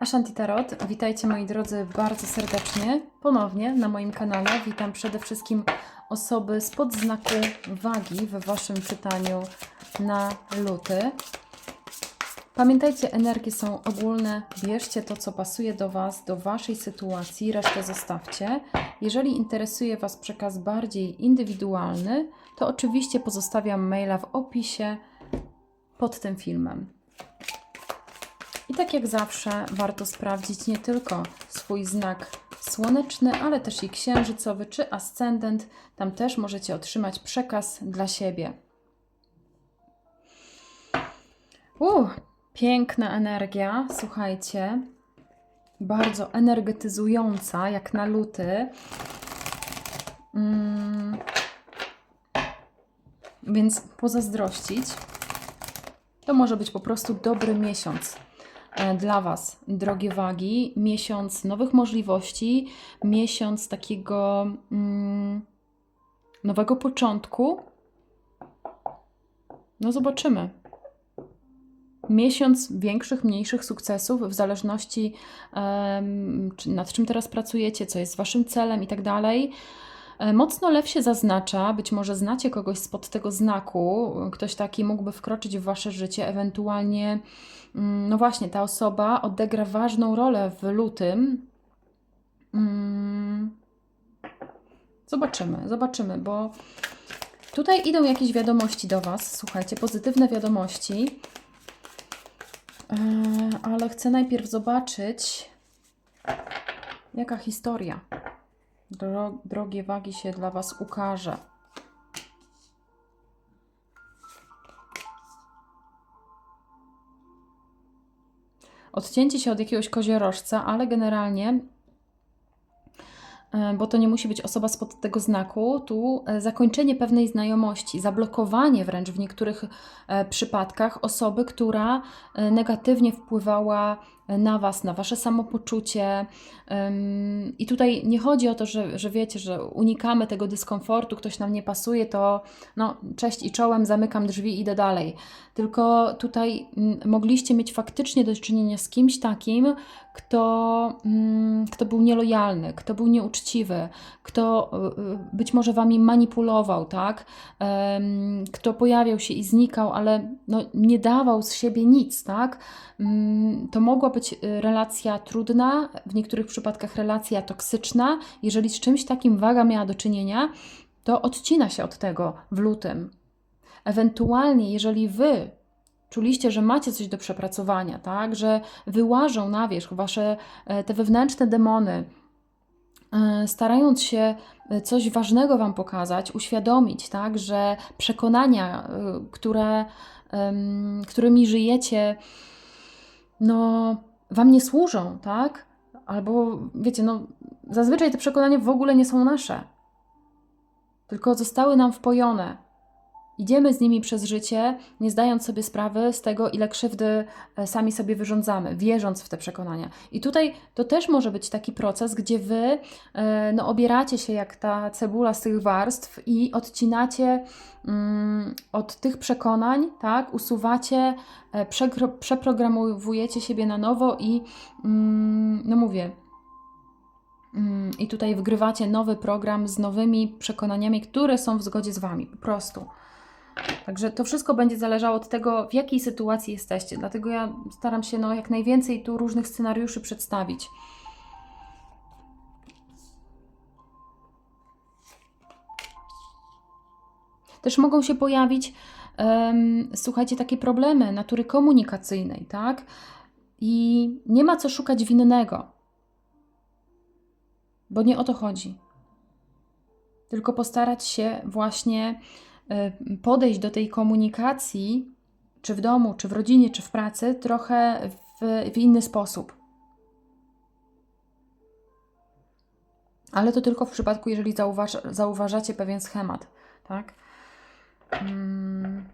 Ashanti Tarot. Witajcie moi drodzy bardzo serdecznie ponownie na moim kanale. Witam przede wszystkim osoby spod znaku wagi w Waszym czytaniu na luty. Pamiętajcie, energie są ogólne. Bierzcie to, co pasuje do Was, do Waszej sytuacji, resztę zostawcie. Jeżeli interesuje Was przekaz bardziej indywidualny, to oczywiście pozostawiam maila w opisie pod tym filmem. I tak jak zawsze, warto sprawdzić nie tylko swój znak słoneczny, ale też i księżycowy czy ascendent. Tam też możecie otrzymać przekaz dla siebie. U, piękna energia, słuchajcie. Bardzo energetyzująca, jak na luty. Mm. Więc pozazdrościć. To może być po prostu dobry miesiąc dla Was, drogie wagi. Miesiąc nowych możliwości, miesiąc takiego mm, nowego początku. No, zobaczymy. Miesiąc większych, mniejszych sukcesów, w zależności czy nad czym teraz pracujecie, co jest Waszym celem i tak dalej. E, Mocno lew się zaznacza, być może znacie kogoś spod tego znaku, ktoś taki mógłby wkroczyć w wasze życie, ewentualnie, no właśnie, ta osoba odegra ważną rolę w lutym. Mm, Zobaczymy, zobaczymy, bo tutaj idą jakieś wiadomości do Was, słuchajcie, pozytywne wiadomości, E, ale chcę najpierw zobaczyć, jaka historia dro, drogie wagi się dla Was ukaże. Odcięcie się od jakiegoś koziorożca, ale generalnie, e, bo to nie musi być osoba spod tego znaku, tu e, zakończenie pewnej znajomości, zablokowanie wręcz w niektórych e, przypadkach osoby, która negatywnie wpływała na Was, na Wasze samopoczucie. I tutaj nie chodzi o to, że, że wiecie, że unikamy tego dyskomfortu, ktoś nam nie pasuje, to no, cześć i czołem, zamykam drzwi i idę dalej. Tylko tutaj mm, mogliście mieć faktycznie do czynienia z kimś takim, kto, mm, kto był nielojalny, kto był nieuczciwy, kto y, y, być może Wami manipulował, tak? Kto pojawiał się i znikał, ale no, nie dawał z siebie nic, tak? To mogła być y, relacja trudna, w niektórych przypadkach relacja toksyczna. Jeżeli z czymś takim waga miała do czynienia, to odcina się od tego w lutym. Ewentualnie, jeżeli wy czuliście, że macie coś do przepracowania, tak, że wyłażą na wierzch wasze e, te wewnętrzne demony, e, starając się e, coś ważnego wam pokazać, uświadomić, tak, że przekonania, które, którymi żyjecie, no, wam nie służą, tak? Albo wiecie, no, zazwyczaj te przekonania w ogóle nie są nasze, tylko zostały nam wpojone. Idziemy z nimi przez życie, nie zdając sobie sprawy z tego, ile krzywdy e, sami sobie wyrządzamy, wierząc w te przekonania. I tutaj to też może być taki proces, gdzie wy e, no, obieracie się jak ta cebula z tych warstw i odcinacie mm, od tych przekonań, tak, usuwacie, e, przeprogramowujecie siebie na nowo i mm, no mówię, mm, i tutaj wgrywacie nowy program z nowymi przekonaniami, które są w zgodzie z Wami, po prostu. Także to wszystko będzie zależało od tego, w jakiej sytuacji jesteście. Dlatego ja staram się no, jak najwięcej tu różnych scenariuszy przedstawić. Też mogą się pojawić, em, słuchajcie, takie problemy natury komunikacyjnej, tak? I nie ma co szukać winnego, bo nie o to chodzi. Tylko postarać się właśnie podejść do tej komunikacji, czy w domu, czy w rodzinie, czy w pracy, trochę w, w inny sposób. Ale to tylko w przypadku, jeżeli zauważ, zauważacie pewien schemat, tak? Mm.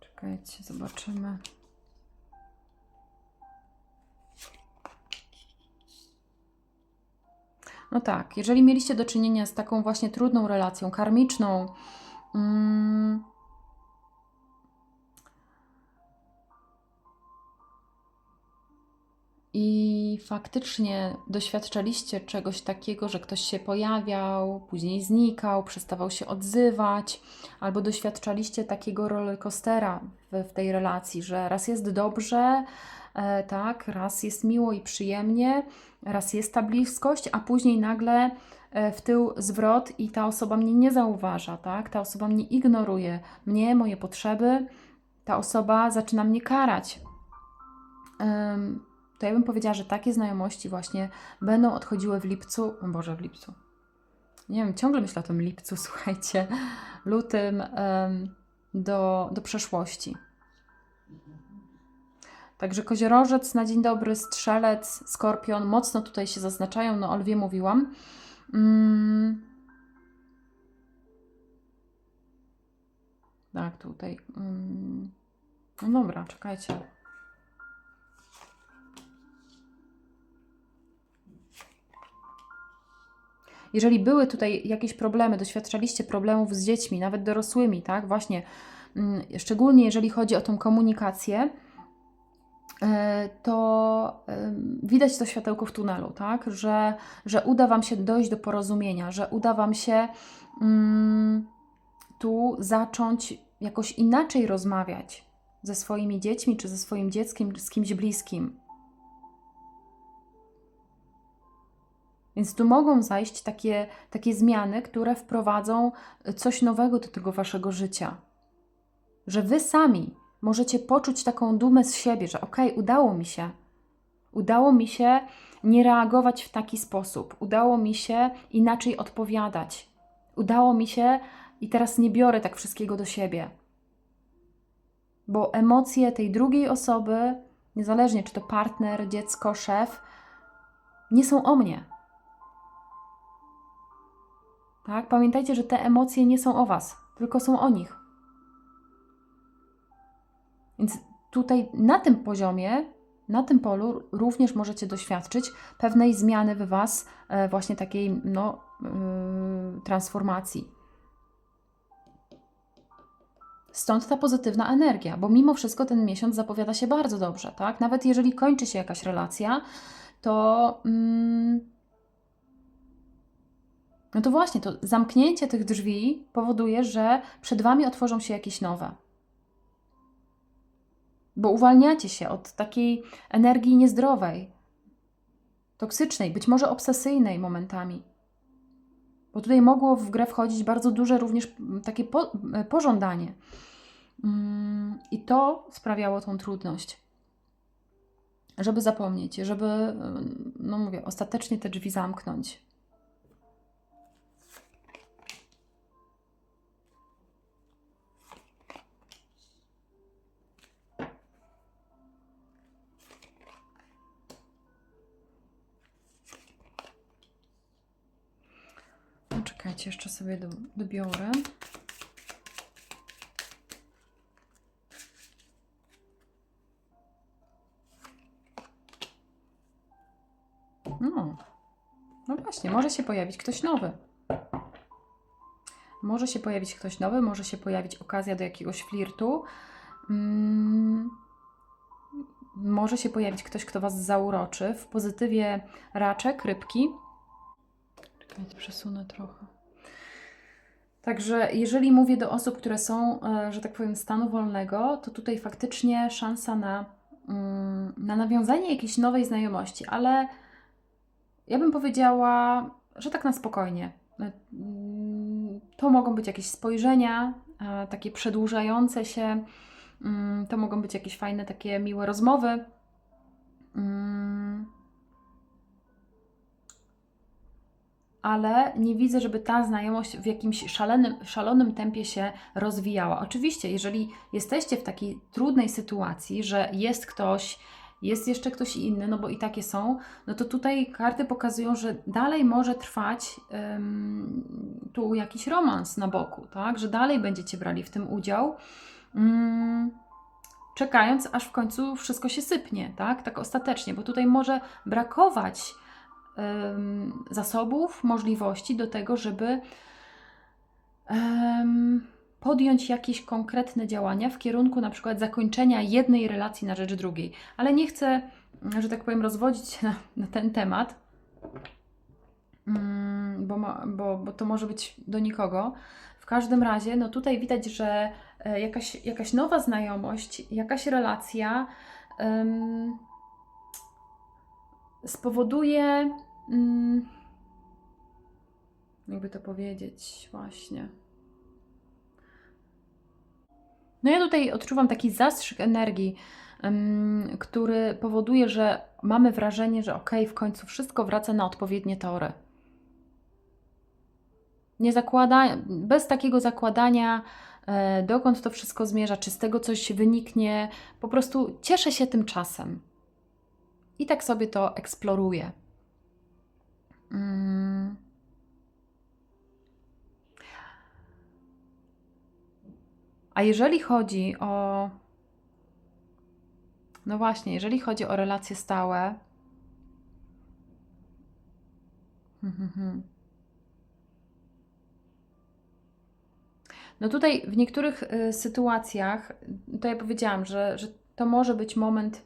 Czekajcie, zobaczymy. No tak, jeżeli mieliście do czynienia z taką właśnie trudną relacją karmiczną, mm, i faktycznie doświadczaliście czegoś takiego, że ktoś się pojawiał, później znikał, przestawał się odzywać, albo doświadczaliście takiego rollercoastera w, w tej relacji, że raz jest dobrze, tak, raz jest miło i przyjemnie, raz jest ta bliskość, a później nagle e, w tył zwrot i ta osoba mnie nie zauważa, tak? Ta osoba mnie ignoruje, mnie, moje potrzeby, ta osoba zaczyna mnie karać. To ja bym powiedziała, że takie znajomości właśnie będą odchodziły w lipcu, Boże, w lipcu. Nie wiem, ciągle myślę o tym lipcu, słuchajcie, lutym do, do przeszłości. Także koziorożec na dzień dobry, strzelec, skorpion, mocno tutaj się zaznaczają, no o lwie mówiłam. Mm. Tak, tutaj. Mm. No dobra, czekajcie. Jeżeli były tutaj jakieś problemy, doświadczaliście problemów z dziećmi, nawet dorosłymi, tak, właśnie, mm, szczególnie jeżeli chodzi o tą komunikację, to em, widać to światełko w tunelu, tak, że, że uda Wam się dojść do porozumienia, że uda Wam się mm, tu zacząć jakoś inaczej rozmawiać ze swoimi dziećmi, czy ze swoim dzieckiem, z kimś bliskim. Więc tu mogą zajść takie, takie zmiany, które wprowadzą coś nowego do tego waszego życia. Że wy sami możecie poczuć taką dumę z siebie, że okej, udało mi się. Udało mi się nie reagować w taki sposób. Udało mi się inaczej odpowiadać. Udało mi się i teraz nie biorę tak wszystkiego do siebie. Bo emocje tej drugiej osoby, niezależnie czy to partner, dziecko, szef, nie są o mnie. Tak? Pamiętajcie, że te emocje nie są o Was, tylko są o nich. Więc tutaj na tym poziomie, na tym polu również możecie doświadczyć pewnej zmiany w Was, e, właśnie takiej no, yy, transformacji. Stąd ta pozytywna energia, bo mimo wszystko ten miesiąc zapowiada się bardzo dobrze, tak? Nawet jeżeli kończy się jakaś relacja, to. Yy, no to właśnie, to zamknięcie tych drzwi powoduje, że przed Wami otworzą się jakieś nowe. Bo uwalniacie się od takiej energii niezdrowej, toksycznej, być może obsesyjnej momentami. Bo tutaj mogło w grę wchodzić bardzo duże również takie po, pożądanie. Mm, I to sprawiało tą trudność. Żeby zapomnieć, żeby, no mówię, ostatecznie te drzwi zamknąć. Czekajcie, jeszcze sobie do, dobiorę. No. no właśnie, może się pojawić ktoś nowy. Może się pojawić ktoś nowy, może się pojawić okazja do jakiegoś flirtu. Mm. Może się pojawić ktoś, kto Was zauroczy. W pozytywie raczek, rybki. Czekajcie, przesunę trochę. Także jeżeli mówię do osób, które są, e, że tak powiem, stanu wolnego, to tutaj faktycznie szansa na, mm, na nawiązanie jakiejś nowej znajomości, ale ja bym powiedziała, że tak na spokojnie. E, mm, To mogą być jakieś spojrzenia, e, takie przedłużające się, mm, to mogą być jakieś fajne, takie miłe rozmowy. Ale nie widzę, żeby ta znajomość w jakimś szalonym, szalonym tempie się rozwijała. Oczywiście, jeżeli jesteście w takiej trudnej sytuacji, że jest ktoś, jest jeszcze ktoś inny, no bo i takie są, no to tutaj karty pokazują, że dalej może trwać ym, tu jakiś romans na boku, tak? Że dalej będziecie brali w tym udział. Ym, czekając, aż w końcu wszystko się sypnie, tak? Tak ostatecznie, bo tutaj może brakować zasobów, możliwości do tego, żeby um, podjąć jakieś konkretne działania w kierunku na przykład zakończenia jednej relacji na rzecz drugiej. Ale nie chcę, że tak powiem, rozwodzić na, na ten temat, mm, bo, bo, bo to może być do nikogo. W każdym razie, no tutaj widać, że e, jakaś, jakaś nowa znajomość, jakaś relacja em, spowoduje, mm, jakby to powiedzieć, właśnie. No ja tutaj odczuwam taki zastrzyk energii, em, który powoduje, że mamy wrażenie, że okej, w końcu wszystko wraca na odpowiednie tory. Nie zakłada, bez takiego zakładania, e, dokąd to wszystko zmierza, czy z tego coś wyniknie, po prostu cieszę się tym czasem. I tak sobie to eksploruję. Mm. A jeżeli chodzi o. No właśnie, jeżeli chodzi o relacje stałe. No tutaj w niektórych y, sytuacjach, to ja powiedziałam, że, że to może być moment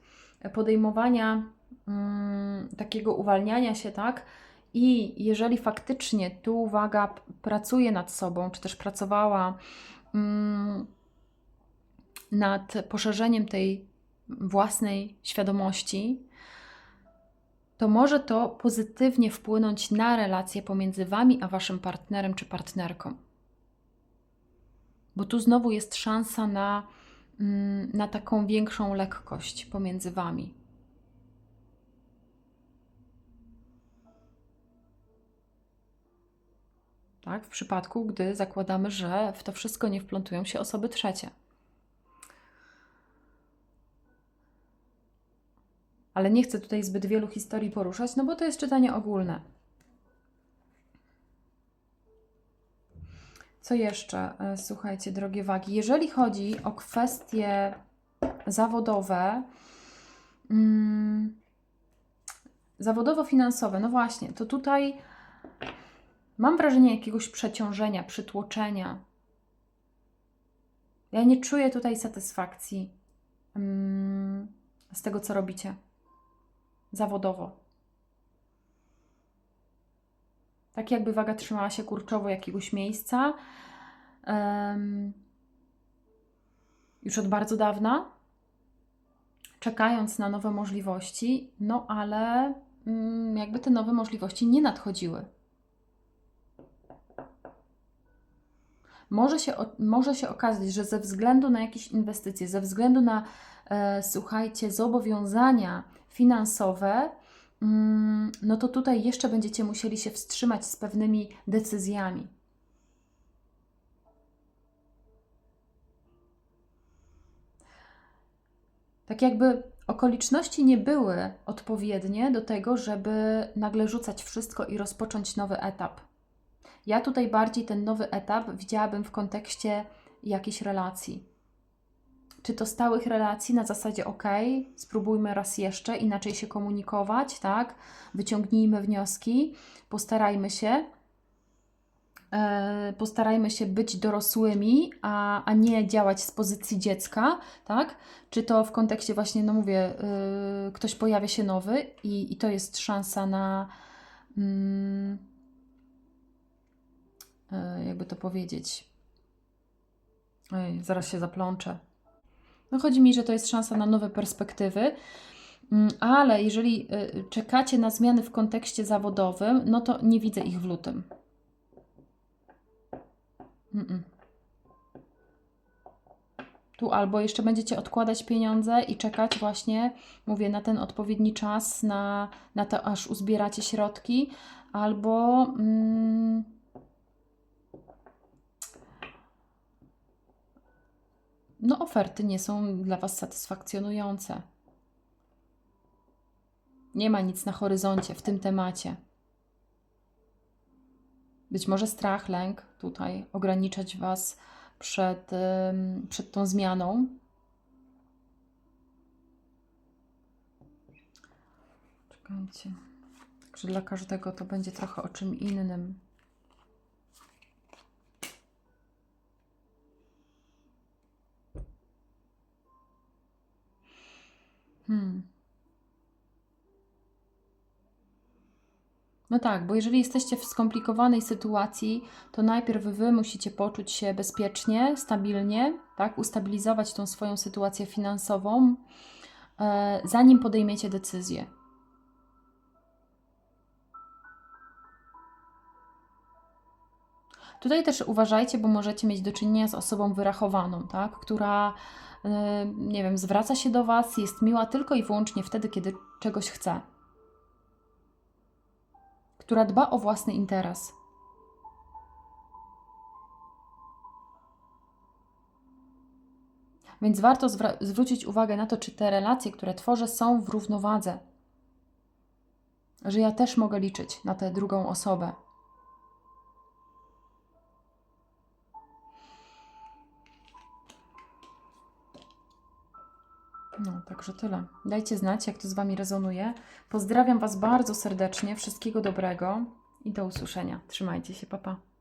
podejmowania mm, takiego uwalniania się, tak? I jeżeli faktycznie tu uwaga pracuje nad sobą, czy też pracowała mm, nad poszerzeniem tej własnej świadomości, to może to pozytywnie wpłynąć na relacje pomiędzy Wami a Waszym partnerem czy partnerką. Bo tu znowu jest szansa na, mm, na taką większą lekkość pomiędzy Wami. Tak? W przypadku, gdy zakładamy, że w to wszystko nie wplątują się osoby trzecie. Ale nie chcę tutaj zbyt wielu historii poruszać, no bo to jest czytanie ogólne. Co jeszcze? E, Słuchajcie, drogie wagi, jeżeli chodzi o kwestie zawodowe, mm, zawodowo-finansowe, no właśnie, to tutaj mam wrażenie jakiegoś przeciążenia, przytłoczenia. Ja nie czuję tutaj satysfakcji mm, z tego, co robicie zawodowo. Tak jakby waga trzymała się kurczowo jakiegoś miejsca. em, już od bardzo dawna, czekając na nowe możliwości, no ale mm, jakby te nowe możliwości nie nadchodziły. Może się, może się okazać, że ze względu na jakieś inwestycje, ze względu na, e, słuchajcie, zobowiązania finansowe, mm, no to tutaj jeszcze będziecie musieli się wstrzymać z pewnymi decyzjami. Tak jakby okoliczności nie były odpowiednie do tego, żeby nagle rzucać wszystko i rozpocząć nowy etap. Ja tutaj bardziej ten nowy etap widziałabym w kontekście jakiejś relacji. Czy to stałych relacji na zasadzie OK, spróbujmy raz jeszcze inaczej się komunikować, tak? Wyciągnijmy wnioski, postarajmy się. e, Postarajmy się być dorosłymi, a, a nie działać z pozycji dziecka, tak? Czy to w kontekście właśnie, no mówię, y, ktoś pojawia się nowy i, i to jest szansa na, e, jakby to powiedzieć, Ej, zaraz się zaplączę. No chodzi mi, że to jest szansa na nowe perspektywy, Mm, ale jeżeli y, czekacie na zmiany w kontekście zawodowym, no to nie widzę ich w lutym. Mm-mm. Tu albo jeszcze będziecie odkładać pieniądze i czekać właśnie, mówię, na ten odpowiedni czas, na, na to, aż uzbieracie środki, albo mm, no oferty nie są dla Was satysfakcjonujące. Nie ma nic na horyzoncie w tym temacie. Być może strach, lęk tutaj ograniczać Was przed, przed tą zmianą. Czekajcie. Także dla każdego to będzie trochę o czym innym. Hmm. No tak, bo jeżeli jesteście w skomplikowanej sytuacji, to najpierw wy musicie poczuć się bezpiecznie, stabilnie, tak, ustabilizować tą swoją sytuację finansową, e, zanim podejmiecie decyzję. Tutaj też uważajcie, bo możecie mieć do czynienia z osobą wyrachowaną, tak, która, nie wiem, zwraca się do Was, jest miła tylko i wyłącznie wtedy, kiedy czegoś chce. Która dba o własny interes. Więc warto zwrócić uwagę na to, czy te relacje, które tworzę, są w równowadze. Że ja też mogę liczyć na tę drugą osobę. No, także tyle. Dajcie znać, jak to z Wami rezonuje. Pozdrawiam Was bardzo serdecznie, wszystkiego dobrego i do usłyszenia. Trzymajcie się, papa. Pa.